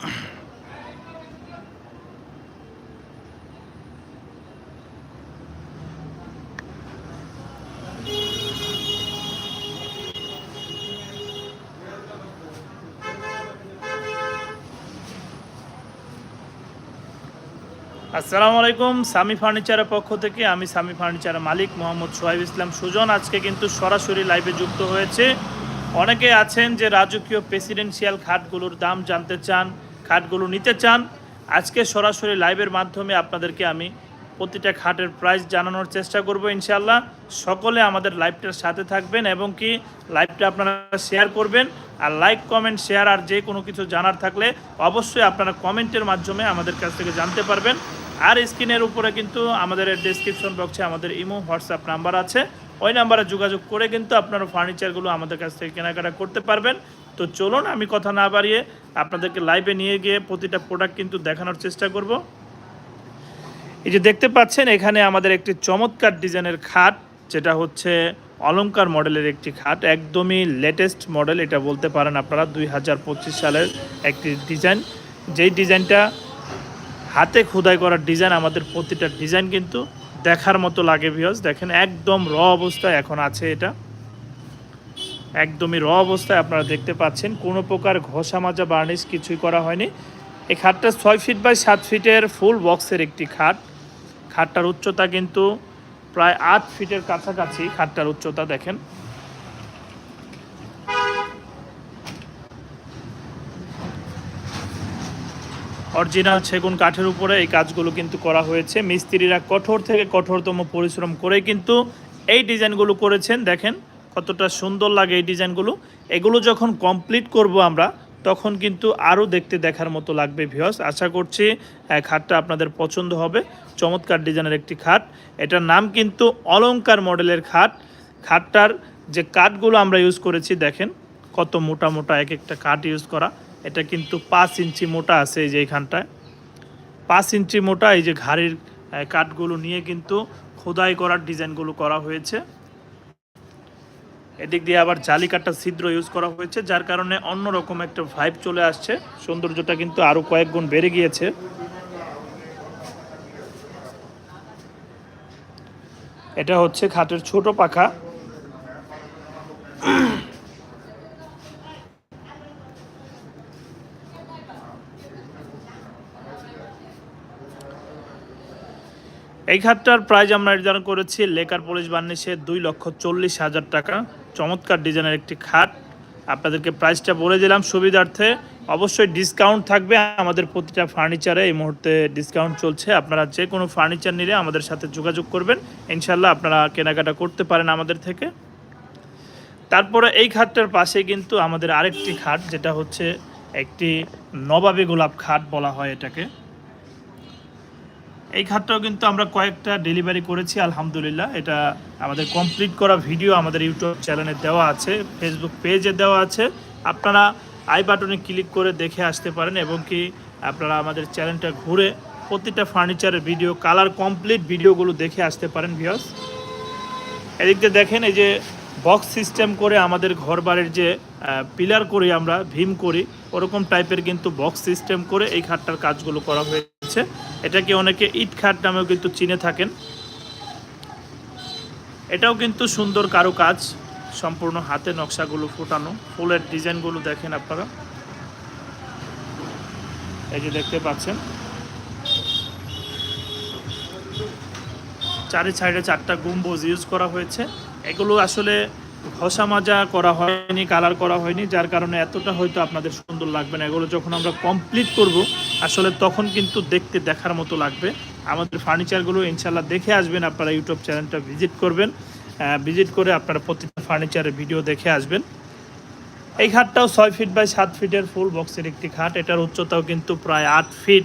আসসালামু আলাইকুম সামি ফার্নিচারের পক্ষ থেকে। আমি সামি ফার্নিচারের মালিক মোহাম্মদ সোহাইব ইসলাম সুজন। আজকে কিন্তু সরাসরি লাইভে যুক্ত হয়েছে। অনেকে আছেন যে রাজকীয় প্রেসিডেন্সিয়াল খাটগুলোর দাম জানতে চান খাটগুলো নিতে চান, আজকে সরাসরি লাইভের মাধ্যমে আপনাদেরকে আমি প্রতিটা খাটের প্রাইস জানানোর চেষ্টা করব ইনশাল্লাহ সকলে আমাদের লাইভটার সাথে থাকবেন এবং কি লাইভটা আপনারা শেয়ার করবেন। আর লাইক কমেন্ট শেয়ার আর যে কোনো কিছু জানার থাকলে অবশ্যই আপনারা কমেন্টের মাধ্যমে আমাদের কাছ থেকে জানতে পারবেন। আর স্ক্রিনের উপরে কিন্তু আমাদের ডেসক্রিপশন বক্সে আমাদের ইমো হোয়াটসঅ্যাপ নাম্বার আছে। ওই নাম্বারে যোগাযোগ করে কিন্তু আপনারা ফার্নিচারগুলো আমাদের কাছ থেকে কেনাকাটা করতে পারবেন। তো চলুন আমি কথা না বাড়িয়ে আপনাদেরকে লাইভে নিয়ে গিয়ে প্রতিটা প্রোডাক্ট কিন্তু দেখানোর চেষ্টা করব। এই যে দেখতে পাচ্ছেন, এখানে আমাদের একটি চমৎকার ডিজাইনের খাট, যেটা হচ্ছে অলঙ্কার মডেলের একটি খাট, একদমই লেটেস্ট মডেল এটা বলতে পারেন আপনারা, দুই হাজার পঁচিশ সালের একটি ডিজাইন। যেই ডিজাইনটা হাতে খোদাই করার ডিজাইন, আমাদের প্রতিটা ডিজাইন কিন্তু দেখার মতো লাগে ভিউজ দেখেন, একদম র অবস্থায় এখন আছে এটা। একদমই র অবস্থায় আপনারা দেখতে পাচ্ছেন। কোনো প্রকার ঘষা মাজা বার্নিশ কিছুই করা হয়নি। এই খাটটা ছয় ফিট বাই সাত ফিটের ফুল বক্সের একটি খাট। খাটটার উচ্চতা কিন্তু প্রায় আট ফিটের কাছাকাছি খাটটার উচ্চতা দেখেন। অরিজিনাল সেগুন কাঠের উপরে এই কাজগুলো কিন্তু করা হয়েছে। মিস্ত্রিরা কঠোর থেকে কঠোরতম পরিশ্রম করে কিন্তু এই ডিজাইনগুলো করেছেন। দেখেন কতটা সুন্দর লাগে এই ডিজাইনগুলো। এগুলো যখন কমপ্লিট করব আমরা, তখন কিন্তু আরও দেখতে দেখার মতো লাগবে ভিওস আশা করছি খাটটা আপনাদের পছন্দ হবে। চমৎকার ডিজাইনের একটি খাট। এটার নাম কিন্তু অলংকার মডেলের খাট। খাটটার যে কাঠগুলো আমরা ইউজ করেছি, দেখেন, কত মোটা মোটা এক একটা কাঠ ইউজ করা। এটা কিন্তু পাঁচ ইঞ্চি মোটা আছে এই যে এইখানটায়। পাঁচ ইঞ্চি মোটা এই যে ঘাড়ির কাঠগুলো নিয়ে কিন্তু খোদাই করার ডিজাইনগুলো করা হয়েছে। এদিক দিয়ে আবার জালি কাটা ছিদ্র ইউজ করা হয়েছে, যার কারণে অন্যরকম একটা ভাইব চলে আসছে। সৌন্দর্যটা কিন্তু আরও কয়েক গুণ বেড়ে গিয়েছে। এটা হচ্ছে খাটের ছোট পাখা। এই খাটটার প্রাইস আমরা নির্ধারণ করেছি লেকার পুলিশ বার্নিশে দুই লক্ষ চল্লিশ হাজার টাকা। চমৎকার ডিজাইনের একটি খাট। আপনাদেরকে প্রাইসটা বলে দিলাম সুবিধার্থে। অবশ্যই ডিসকাউন্ট থাকবে আমাদের প্রতিটা ফার্নিচারে এই মুহূর্তে ডিসকাউন্ট চলছে। আপনারা যে কোনো ফার্নিচার নিলে আমাদের সাথে যোগাযোগ করবেন। ইনশাল্লাহ আপনারা কেনাকাটা করতে পারেন আমাদের থেকে। তারপরে এই খাটটার পাশে কিন্তু আমাদের আরেকটি খাট, যেটা হচ্ছে একটি নবাবী গোলাপ খাট বলা হয় এটাকে। এই খাতটাও কিন্তু আমরা কয়েকটা ডেলিভারি করেছি, আলহামদুলিল্লাহ। এটা আমাদের কমপ্লিট করা ভিডিও আমাদের ইউটিউব চ্যানেলে দেওয়া আছে ফেসবুক পেজে দেওয়া আছে। আপনারা আই বাটনে ক্লিক করে দেখে আসতে পারেন এবং কি আপনারা আমাদের চ্যানেলটা ঘুরে প্রতিটা ফার্নিচারের ভিডিও কালার কমপ্লিট ভিডিওগুলো দেখে আসতে পারেন ভিওস এদিক দিয়ে দেখেন এই যে বক্স সিস্টেম করে আমাদের ঘর বাড়ির যে পিলার করি আমরা, ভীম করি, ওরকম টাইপের কিন্তু বক্স সিস্টেম করে এই খাটটার কাজগুলো করা হয়েছে। এটাকে অনেকে ইট খাট নামেও কিন্তু চিনে থাকেন। এটাও কিন্তু সুন্দর কারও কাজ সম্পূর্ণ হাতে নকশাগুলো ফোটানো, ফুলের ডিজাইনগুলো দেখেন আপনারা। এই যে দেখতে পাচ্ছেন। চারি সাইডে চারটা গম্বুজ ইউজ করা হয়েছে। এগুলো আসলে ঘষা মাজা করা হয়নি, কালার করা হয়নি, যার কারণে এতটা হয়তো আপনাদের সুন্দর লাগবে না। এগুলো যখন আমরা কমপ্লিট করব, আসলে তখন কিন্তু দেখতে দেখার মতো লাগবে। আমাদের ফার্নিচারগুলো ইনশাল্লাহ দেখে আসবেন, আপনারা ইউটিউব চ্যানেলটা ভিজিট করবেন। ভিজিট করে আপনারা প্রতিটা ফার্নিচারের ভিডিও দেখে আসবেন। এই খাটটাও ছয় ফিট বাই সাত ফিটের ফুল বক্সের একটি খাট এটার উচ্চতাও কিন্তু প্রায় আট ফিট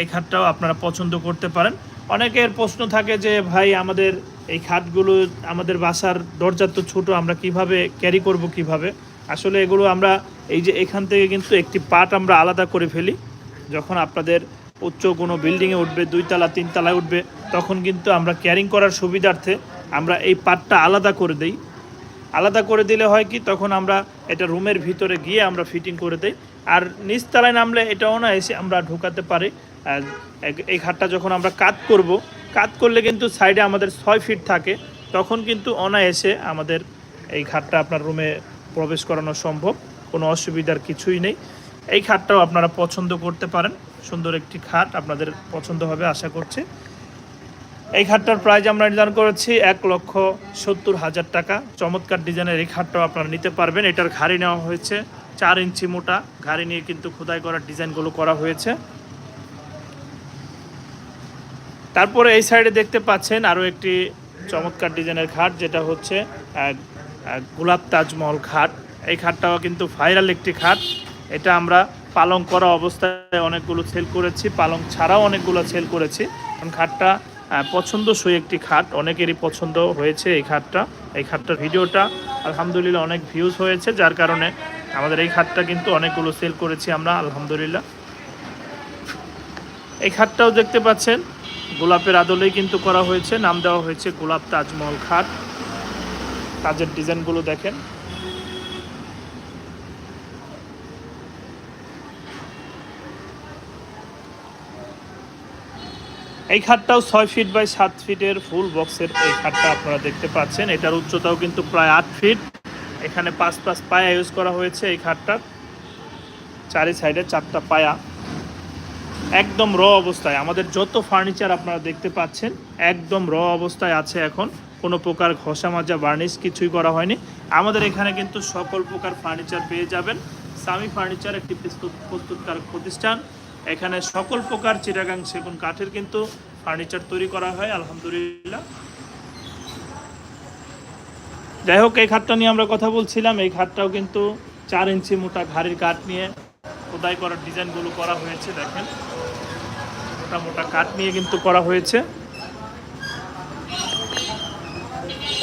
এই খাটটাও আপনারা পছন্দ করতে পারেন। অনেকের প্রশ্ন থাকে যে, ভাই, আমাদের এই খাটগুলো আমাদের বাসার দরজা তো ছোটো, আমরা কীভাবে ক্যারি করব কীভাবে? আসলে এগুলো আমরা এই যে এখান থেকে কিন্তু একটি পার্ট আমরা আলাদা করে ফেলি। যখন আপনাদের উচ্চ কোনো বিল্ডিংয়ে উঠবে, দুইতলা, তিনতলায় উঠবে, তখন কিন্তু আমরা ক্যারিং করার সুবিধার্থে আমরা এই পার্টটা আলাদা করে দিই। আলাদা করে দিলে হয় কি, তখন আমরা এটা রুমের ভিতরে গিয়ে আমরা ফিটিং করে দেই। আর নিচতলায় নামলে এটাও না এসে আমরা ঢোকাতে পারি। এই খাটটা যখন আমরা কাত করব কাত করলে কিন্তু সাইডে আমাদের ছয় ফিট থাকে, তখন কিন্তু অনায়াসে আমাদের এই খাটটা আপনার রুমে প্রবেশ করানো সম্ভব, কোনো অসুবিধার কিছুই নেই। এই খাটটাও আপনারা পছন্দ করতে পারেন, সুন্দর একটি খাট আপনাদের পছন্দ হবে আশা করছি। এই খাটটার প্রাইস আমরা নির্ধারণ করেছি এক লক্ষ সত্তর হাজার টাকা। চমৎকার ডিজাইনের এই খাটটাও আপনারা নিতে পারবেন। এটার ঘাড়ি নেওয়া হয়েছে চার ইঞ্চি মোটা, ঘাড়ি নিয়ে কিন্তু খোদাই করার ডিজাইনগুলো করা হয়েছে। তারপরে এই সাইডে দেখতে পাচ্ছেন আরও একটি চমৎকার ডিজাইনের খাট, যেটা হচ্ছে গোলাপ তাজমহল খাট। এই খাটটাও কিন্তু ভাইরাল একটি খাট। এটা আমরা পালং করা অবস্থায় অনেকগুলো সেল করেছি। পালং ছাড়াও অনেকগুলো সেল করেছি। কারণ খাটটা পছন্দসই একটি খাট। অনেকেরই পছন্দ হয়েছে এই খাটটা। এই খাটটার ভিডিওটা আলহামদুলিল্লাহ অনেক ভিউজ হয়েছে, যার কারণে আমাদের এই খাটটা কিন্তু অনেকগুলো সেল করেছি আমরা, আলহামদুলিল্লাহ। এই খাটটাও দেখতে পাচ্ছেন গোলাপের আদলেই কিন্তু করা হয়েছে, নাম দেওয়া হয়েছে গোলাপ তাজমহল খাট। কাজের ডিজাইনগুলো দেখেন। এই খাটটাও ছয় ফিট বাই সাত ফিটের ফুল বক্সের এই খাটটা আপনারা দেখতে পাচ্ছেন। এটার উচ্চতাও কিন্তু প্রায় আট ফিট। এখানে পাঁচ পাঁচ পায়া ইউজ করা হয়েছে এই খাটটার। চারি সাইডে চারটা পায়া। একদম র অবস্থায়। আমাদের যত ফার্নিচার আপনারা দেখতে পাচ্ছেন, একদম র অবস্থায় আছে এখন। কোনো প্রকার ঘষা মাজা বার্নিশ কিছুই করা হয়নি। আমাদের এখানে কিন্তু সকল প্রকার ফার্নিচার পেয়ে যাবেন। সামি ফার্নিচার একটি প্রস্তুত প্রস্তুতকারক প্রতিষ্ঠান। এখানে সকল প্রকার চিরাগাং সেগুন কাঠের কিন্তু ফার্নিচার তৈরি করা হয়, আলহামদুলিল্লাহ। যাই হোক, এই খাটটা নিয়ে আমরা কথা বলছিলাম। এই খাটটাও কিন্তু চার ইঞ্চি মোটা ঘাড়ির কাঠ নিয়ে খোদাই করার ডিজাইনগুলো করা হয়েছে, দেখেন। মোটা মোটা কাঠ নিয়ে কিন্তু করা হয়েছে।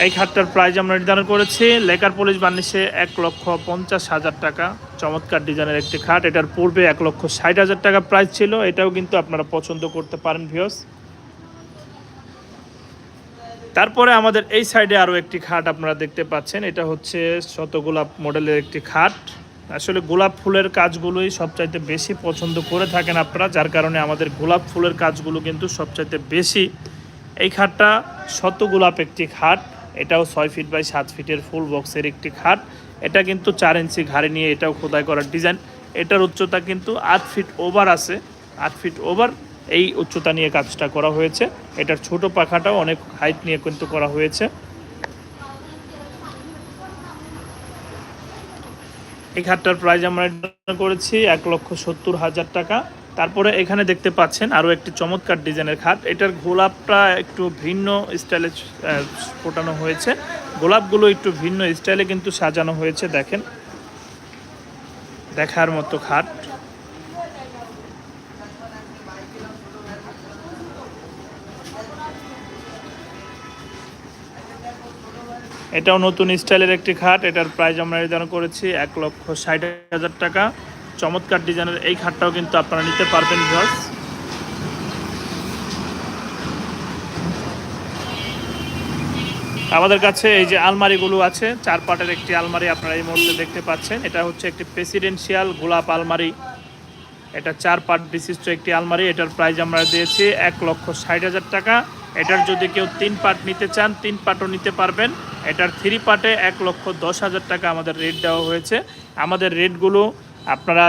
এই খাটটার প্রাইস আমরা নির্ধারণ করেছি, লেকার পুলিশ বার্নিশে এক লক্ষ পঞ্চাশ হাজার টাকা। চমৎকার ডিজাইনের একটি খাট, এটার পূর্বে এক লক্ষ ষাট হাজার টাকা প্রাইস ছিল, এটাও কিন্তু আপনারা পছন্দ করতে পারেন ভিওস তারপরে আমাদের এই সাইডে আরও একটি খাট আপনারা দেখতে পাচ্ছেন, এটা হচ্ছে শত গোলাপ মডেলের একটি খাট। আসলে গোলাপ ফুলের কাজগুলোই সবচাইতে বেশি পছন্দ করে থাকেন আপনারা, যার কারণে আমাদের গোলাপ ফুলের কাজগুলো কিন্তু সবচাইতে বেশি। এই খাটটা শত গোলাপ একটি খাট, এটাও ছয় ফিট বাই সাত ফিটের ফুল বক্সের একটি খাট। এটা কিন্তু চার ইঞ্চি ঘাড়ে নিয়ে এটাও খোদাই করার ডিজাইন এটার উচ্চতা কিন্তু আট ফিট ওভার আছে, আট ফিট ওভার এই উচ্চতা নিয়ে কাজটা করা হয়েছে। এটার ছোট পাখাটাও অনেক হাইট নিয়ে কিন্তু করা হয়েছে। এই খাটটার প্রাইস আমরা করেছি এক লক্ষ সত্তর হাজার টাকা। তারপরে এখানে দেখতে পাচ্ছেন আরও একটি চমৎকার ডিজাইনের খাট। এটার গোলাপটা একটু ভিন্ন স্টাইলে ফোটানো হয়েছে। গোলাপগুলো একটু ভিন্ন স্টাইলে কিন্তু সাজানো হয়েছে, দেখেন। দেখার মতো খাট। এটাও নতুন স্টাইলের একটি খাট, এটার প্রাইস আমরা নির্ধারণ করেছি এক লক্ষ ষাট হাজার টাকা। চমৎকার ডিজাইনের এই খাটটাও কিন্তু আপনারা নিতে পারবেন ভিউয়ার্স আমাদের কাছে এই যে আলমারিগুলো আছে, চার পাটের একটি আলমারি আপনারা এই মুহূর্তে দেখতে পাচ্ছেন। এটা হচ্ছে একটি প্রেসিডেন্সিয়াল গোলাপ আলমারি। এটা চার পার্ট বিশিষ্ট একটি আলমারি, এটার প্রাইস আমরা দিয়েছি এক লক্ষ ষাট হাজার টাকা। এটার যদি কেউ তিন পার্ট নিতে চান, তিন পার্টও নিতে পারবেন। এটার থ্রি পার্টে এক লক্ষ দশ হাজার টাকা আমাদের রেট দেওয়া হয়েছে। আমাদের রেটগুলো আপনারা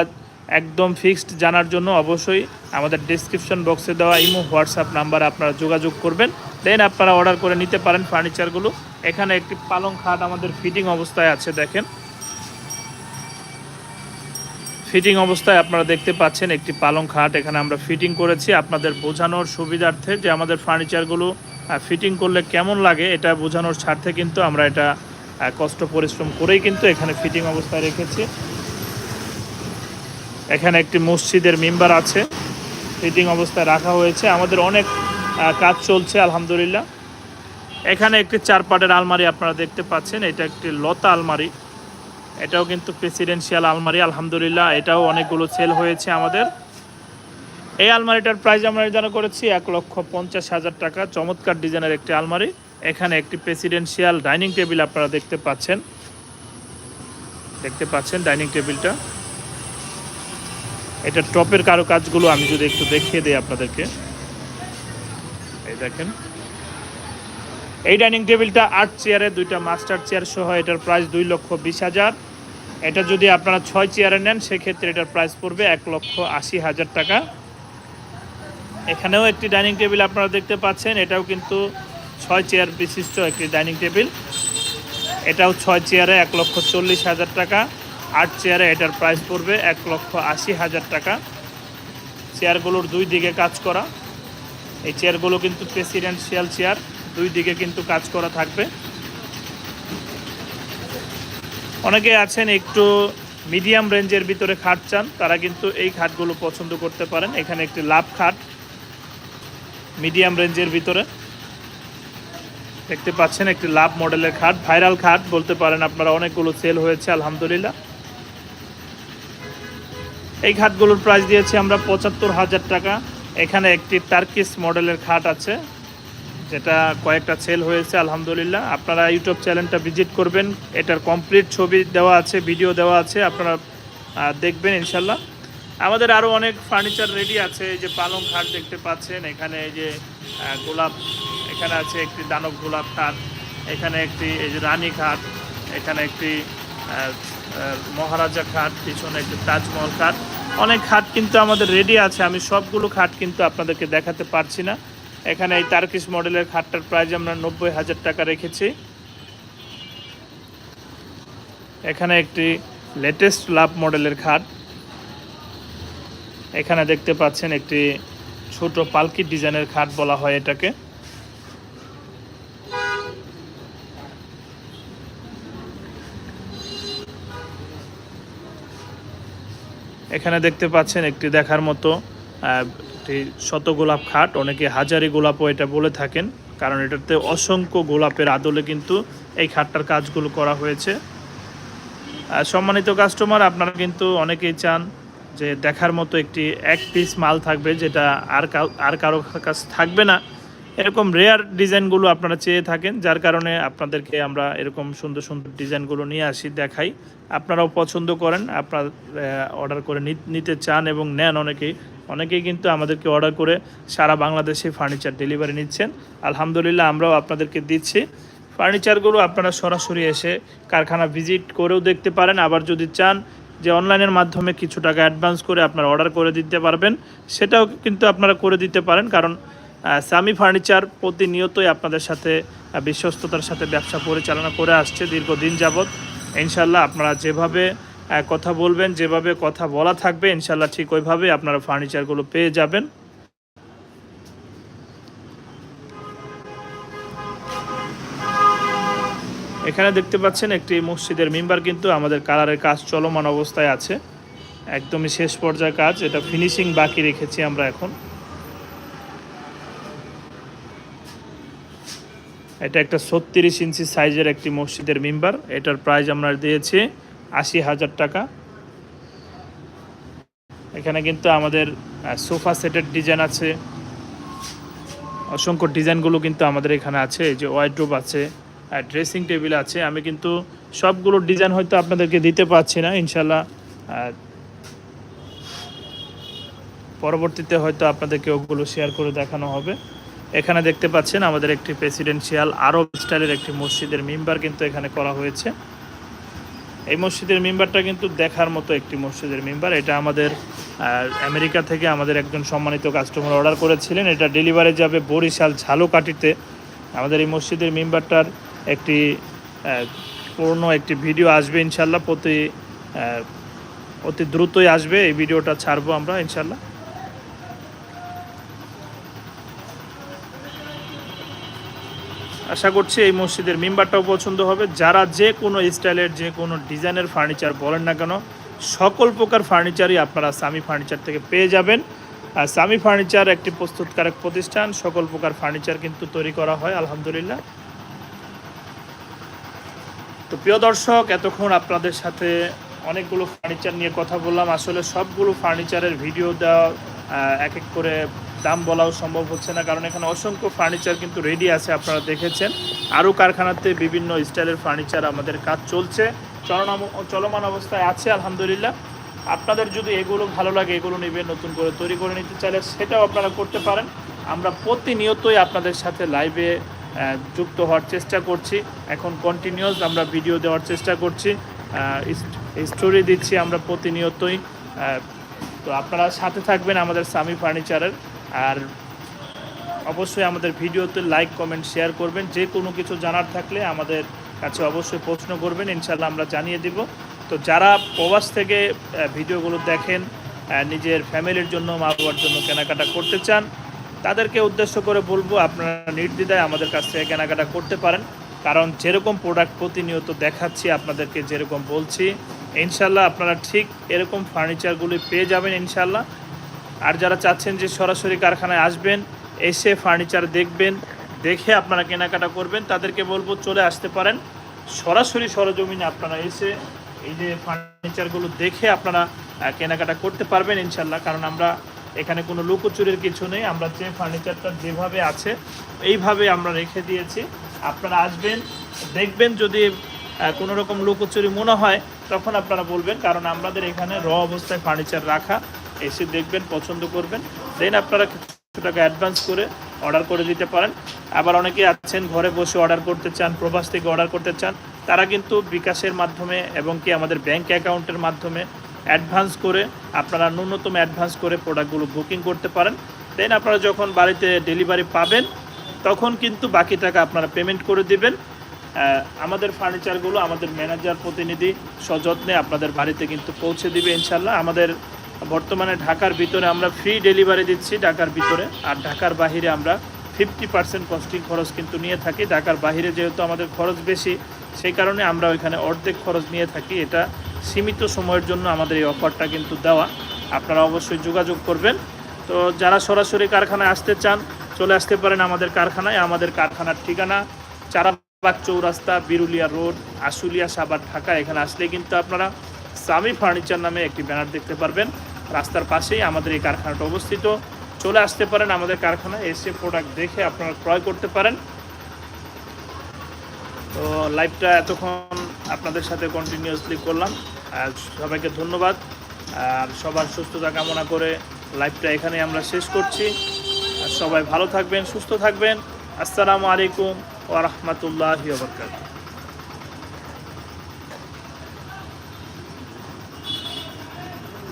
একদম ফিক্সড জানার জন্য অবশ্যই আমাদের ডিসক্রিপশন বক্সে দেওয়া ইমো, হোয়াটসঅ্যাপ নাম্বারে আপনারা যোগাযোগ করবেন। দেন আপনারা অর্ডার করে নিতে পারেন ফার্নিচারগুলো এখানে একটি পালং খাট আমাদের ফিটিং অবস্থায় আছে, দেখেন। ফিটিং অবস্থায় আপনারা দেখতে পাচ্ছেন একটি পালং খাট। এখানে আমরা ফিটিং করেছি। আপনাদের বোঝানোর সুবিধার্থে যে আমাদের ফার্নিচারগুলো ফিটিং করলে কেমন লাগে এটা বোঝানোর স্বার্থে কিন্তু আমরা এটা কষ্ট পরিশ্রম করেই কিন্তু এখানে ফিটিং অবস্থায় রেখেছি। এখানে একটি মসজিদের মেম্বার আছে ফিটিং অবস্থায় রাখা হয়েছে। আমাদের অনেক কাজ চলছে, আলহামদুলিল্লাহ। এখানে একটি চার পাটের আলমারি আপনারা দেখতে পাচ্ছেন, এটা একটি লতা আলমারি। এটাও কিন্তু প্রেসিডেন্সিয়াল আলমারি, আলহামদুলিল্লাহ। এটাও অনেকগুলো সেল হয়েছে আমাদের। এই আলমারিটার প্রাইস আমরা নির্ধারণ করেছি এক লক্ষ পঞ্চাশ হাজার টাকা। চমৎকার ডিজাইনের একটি আলমারি। এখানে একটি প্রেসিডেন্সিয়াল ডাইনিং টেবিল আপনারা দেখতে পাচ্ছেন। দেখতে পাচ্ছেন ডাইনিং টেবিলটা। এটা টপের কারও কাজগুলো আমি যদি একটু দেখিয়ে দিই আপনাদেরকে। এই দেখেন। এই ডাইনিং টেবিলটা আট চেয়ারে, দুইটা মাস্টার চেয়ার সহ এটার প্রাইস দুই লক্ষ বিশ হাজার। এটা যদি আপনারা ছয় চেয়ারে নেন, সেক্ষেত্রে এটার প্রাইস পড়বে এক লক্ষ আশি হাজার টাকা। এখানেও একটি ডাইনিং টেবিল আপনারা দেখতে পাচ্ছেন। এটাও কিন্তু ছয় চেয়ার বিশিষ্ট একটি ডাইনিং টেবিল। এটাও ছয় চেয়ারে এক লক্ষ চল্লিশ হাজার টাকা। আট চেয়ারে এটার প্রাইস পড়বে এক লক্ষ আশি হাজার টাকা। চেয়ারগুলোর দুই দিকে কাজ করা। এই চেয়ারগুলো কিন্তু প্রেসিডেন্সিয়াল চেয়ার। দুই দিকে কিন্তু কাজ করা থাকবে। অনেকে আছেন একটু মিডিয়াম রেঞ্জের ভিতরে খাট চান। তারা কিন্তু এই খাটগুলো পছন্দ করতে পারেন। এখানে একটি লাভ খাট। মিডিয়াম রেঞ্জের ভিতরে। দেখতে পাচ্ছেন একটি লাভ মডেলের খাট, ভাইরাল খাট, বলতে পারেন আপনারা অনেকগুলো সেল হয়েছে, আলহামদুলিল্লাহ। এই খাটগুলোর প্রাইস দিয়েছি আমরা পঁচাত্তর হাজার টাকা। এখানে একটি টার্কিস মডেলের খাট আছে, যেটা কয়েকটা সেল হয়েছে, আলহামদুলিল্লাহ। আপনারা ইউটিউব চ্যানেলটা ভিজিট করবেন, এটার কমপ্লিট ছবি দেওয়া আছে ভিডিও দেওয়া আছে, আপনারা দেখবেন ইনশাল্লাহ আমাদের আরও অনেক ফার্নিচার রেডি আছে যে পালং খাট দেখতে পাচ্ছেন, এখানে যে গোলাপ, এখানে আছে একটি দানব গোলাপ খাট এখানে একটি, এই যে রানী খাট এখানে একটি মহারাজা খাট পিছনে একটি তাজমহল খাট অনেক খাট কিন্তু আমাদের রেডি আছে, আমি সবগুলো খাট কিন্তু আপনাদেরকে দেখাতে পারছি না। এখানে এই তারকিস মডেলের খাটটার প্রাইস আমরা নব্বই হাজার টাকা রেখেছি। এখানে একটি লেটেস্ট লাভ মডেলের খাট এখানে দেখতে পাচ্ছেন একটি ছোট পালকি ডিজাইনের খাট বলা হয় এটাকে। এখানে দেখতে পাচ্ছেন একটি দেখার মতো একটি শত গোলাপ খাট। অনেকে হাজারি গোলাপও এটা বলে থাকেন, কারণ এটাতে অসংখ্য গোলাপের আদলে কিন্তু এই খাটটার কাজগুলো করা হয়েছে। সম্মানিত কাস্টমার, আপনারা কিন্তু অনেকেই চান যে দেখার মতো একটি এক পিস মাল থাকবে যেটা আর আর কারও কাছে থাকবে না। এরকম রেয়ার ডিজাইনগুলো আপনারা চেয়ে থাকেন, যার কারণে আপনাদেরকে আমরা এরকম সুন্দর সুন্দর ডিজাইনগুলো নিয়ে আসি, দেখাই। আপনারাও পছন্দ করেন, আপনার অর্ডার করে নিতে চান এবং নেন অনেকেই। অনেকেই কিন্তু আমাদেরকে অর্ডার করে সারা বাংলাদেশে ফার্নিচার ডেলিভারি নিচ্ছেন। আলহামদুলিল্লাহ, আমরাও আপনাদেরকে দিচ্ছি। ফার্নিচারগুলো আপনারা সরাসরি এসে কারখানা ভিজিট করেও দেখতে পারেন। আবার যদি চান যে অনলাইনের মাধ্যমে কিছু টাকা অ্যাডভান্স করে আপনারা অর্ডার করে দিতে পারবেন, সেটাও কিন্তু আপনারা করে দিতে পারেন। কারণ সামি ফার্নিচার প্রতিনিয়তই আপনাদের সাথে বিশ্বস্ততার সাথে ব্যবসা পরিচালনা করে আসছে দীর্ঘদিন যাবৎ। ইনশাল্লাহ আপনারা যেভাবে কথা বলবেন, যেভাবে কথা বলা থাকবে ইনশাল্লাহ ঠিক ওইভাবে আপনারা ফার্নিচারগুলো পেয়ে যাবেন। এখানে দেখতে পাচ্ছেন একটি মসজিদের মেম্বার, কিন্তু আমাদের কালারের কাজ চলমান অবস্থায় আছে। একদমই শেষ পর্যায়ে কাজ, এটা ফিনিশিং বাকি রেখেছি আমরা এখন। এটা একটা ছত্রিশ ইঞ্চি সাইজের একটি মসজিদের মেম্বার, এটার প্রাইস আমরা দিয়েছি আশি হাজার টাকা। এখানে কিন্তু আমাদের সোফা সেটের ডিজাইন আছে। অসংখ্য ডিজাইনগুলো কিন্তু আমাদের এখানে আছে, এই যে ওয়াইড্রোব আছে। ড্রেসিং টেবিল আছে। আমি কিন্তু সবগুলো ডিজাইন হয়তো আপনাদেরকে দিতে পারছি না ইনশাল্লাহ পরবর্তীতে হয়তো আপনাদেরকে ওগুলো শেয়ার করে দেখানো হবে। এখানে দেখতে পাচ্ছেন আমাদের একটি প্রেসিডেন্সিয়াল আরব স্টাইলের একটি মসজিদের মেম্বার কিন্তু এখানে করা হয়েছে। এই মসজিদের মেম্বারটা কিন্তু দেখার মতো একটি মসজিদের মেম্বার এটা আমাদের আমেরিকা থেকে আমাদের একজন সম্মানিত কাস্টমার অর্ডার করেছিলেন। এটা ডেলিভারি যাবে বরিশাল ঝালকাঠিতে। আমাদের এই মসজিদের মেম্বারটার একটি পূর্ণ একটি ভিডিও আসবে ইনশাল্লাহ, প্রতি অতি দ্রুতই আসবে, এই ভিডিওটা ছাড়বো আমরা ইনশাল্লাহ। আশা করছি এই মসজিদের মেম্বারটাও পছন্দ হবে। যারা যে কোনো স্টাইলের, যে কোনো ডিজাইনের ফার্নিচার বলেন না কেন, সকল প্রকার ফার্নিচারই আপনারা সামি ফার্নিচার থেকে পেয়ে যাবেন। আর সামি ফার্নিচার একটি প্রস্তুতকারক প্রতিষ্ঠান, সকল প্রকার ফার্নিচার কিন্তু তৈরি করা হয়, আলহামদুলিল্লাহ। তো প্রিয় দর্শক, এতক্ষণ আপনাদের সাথে অনেকগুলো ফার্নিচার নিয়ে কথা বললাম। আসলে সবগুলো ফার্নিচারের ভিডিও দেওয়া এক এক করে দাম বলাও সম্ভব হচ্ছে না, কারণ এখানে অসংখ্য ফার্নিচার কিন্তু রেডি আছে, আপনারা দেখেছেন। আরও কারখানাতে বিভিন্ন স্টাইলের ফার্নিচার আমাদের কাজ চলছে। চলনাম- চলমান অবস্থায় আছে, আলহামদুলিল্লাহ। আপনাদের যদি এগুলো ভালো লাগে, এগুলো নেবেন, নতুন করে তৈরি করে নিতে চাইলে সেটাও আপনারা করতে পারেন। আমরা প্রতিনিয়তই আপনাদের সাথে লাইভে যুক্ত হওয়ার চেষ্টা করছি। এখন কন্টিনিউয়াস আমরা ভিডিও দেওয়ার চেষ্টা করছি। স্টোরি দিচ্ছি আমরা প্রতিনিয়তই। তো আপনারা সাথে থাকবেন আমাদের সামি ফার্নিচারের আর অবশ্যই আমাদের ভিডিওতে লাইক কমেন্ট শেয়ার করবেন। যে কোনো কিছু জানার থাকলে আমাদের কাছে অবশ্যই প্রশ্ন করবেন। ইনশাল্লাহ আমরা জানিয়ে দিব। তো যারা প্রবাস থেকে ভিডিওগুলো দেখেন নিজের ফ্যামিলির জন্য মা বাবার জন্য কেনাকাটা করতে চান তাদেরকে উদ্দেশ্য করে বলব, আপনারা নির্দ্বিধায় আমাদের কাছ থেকে কেনাকাটা করতে পারেন। কারণ যেরকম প্রোডাক্ট প্রতিনিয়ত দেখাচ্ছি, আপনাদেরকে যেরকম বলছি, ইনশাল্লাহ আপনারা ঠিক এরকম ফার্নিচারগুলি পেয়ে যাবেন ইনশাল্লাহ। আর যারা চাচ্ছেন যে সরাসরি কারখানায় আসবেন, এসে ফার্নিচার দেখবেন, দেখে আপনারা কেনাকাটা করবেন, তাদেরকে বলব চলে আসতে পারেন। সরাসরি সরজমিনে আপনারা এসে এই যে ফার্নিচারগুলো দেখে আপনারা কেনাকাটা করতে পারবেন ইনশাল্লাহ। কারণ আমরা এখানে কোনো লুকোচুরির কিছু নেই, আমরা যে ফার্নিচারটা যেভাবে আছে, এইভাবে আমরা রেখে দিয়েছি। আপনারা আসবেন, দেখবেন যদি কোনো রকম লুকোচুরি মনে হয়, তখন আপনারা বলবেন, কারণ আমাদের এখানে র অবস্থায় ফার্নিচার রাখা, এসে দেখবেন, পছন্দ করবেন। দেন আপনারা কিছু টাকা অ্যাডভান্স করে অর্ডার করে দিতে পারেন। আবার অনেকে আছেন, ঘরে বসে অর্ডার করতে চান, প্রবাস থেকে অর্ডার করতে চান, তারা কিন্তু বিকাশের মাধ্যমে এবং কি আমাদের ব্যাংক অ্যাকাউন্টের মাধ্যমে অ্যাডভান্স করে আপনারা ন্যূনতম অ্যাডভান্স করে প্রোডাক্টগুলো বুকিং করতে পারেন। দেন আপনারা যখন বাড়িতে ডেলিভারি পাবেন, তখন কিন্তু বাকি টাকা আপনারা পেমেন্ট করে দিবেন। আমাদের ফার্নিচারগুলো আমাদের ম্যানেজার প্রতিনিধি সযত্নে আপনাদের বাড়িতে কিন্তু পৌঁছে দিবে ইনশাল্লাহ আমাদের বর্তমানে ঢাকার ভিতরে আমরা ফ্রি ডেলিভারি দিচ্ছি ঢাকার ভিতরে। আর ঢাকার বাহিরে আমরা ফিফটি পার্সেন্ট কস্টিং খরচ কিন্তু নিয়ে থাকি। ঢাকার বাহিরে যেহেতু আমাদের খরচ বেশি, সেই কারণে আমরা ওইখানে অর্ধেক খরচ নিয়ে থাকি। এটা সীমিত সময়ের জন্য আমাদের এই অফারটা কিন্তু দেওয়া। আপনারা অবশ্যই যোগাযোগ করবেন। তো যারা সরাসরি কারখানায় আসতে চান, চলে আসতে পারেন আমাদের কারখানায়। আমাদের কারখানার ঠিকানা চারাবাগ চৌরাস্তা, বিরুলিয়া রোড, আশুলিয়া সাবার ঢাকা। এখানে আসলে কিন্তু আপনারা সামি ফার্নিচার নামে একটি ব্যানার দেখতে পারবেন। রাস্তার পাশেই আমাদের এই কারখানাটা অবস্থিত। চলে আসতে পারেন আমাদের কারখানায়। এসে প্রোডাক্ট দেখে আপনারা ক্রয় করতে পারেন। তো লাইভটা এতক্ষণ আপনাদের সাথে কন্টিনিউসলি করলাম। সবাইকে ধন্যবাদ। আর সবার সুস্থতা কামনা করে লাইভটা এখানে আমরা শেষ করছি। সবাই ভালো থাকবেন, সুস্থ থাকবেন। আসসালামু আলাইকুম ওরহমতুল্লাহ বারাকাতুহু।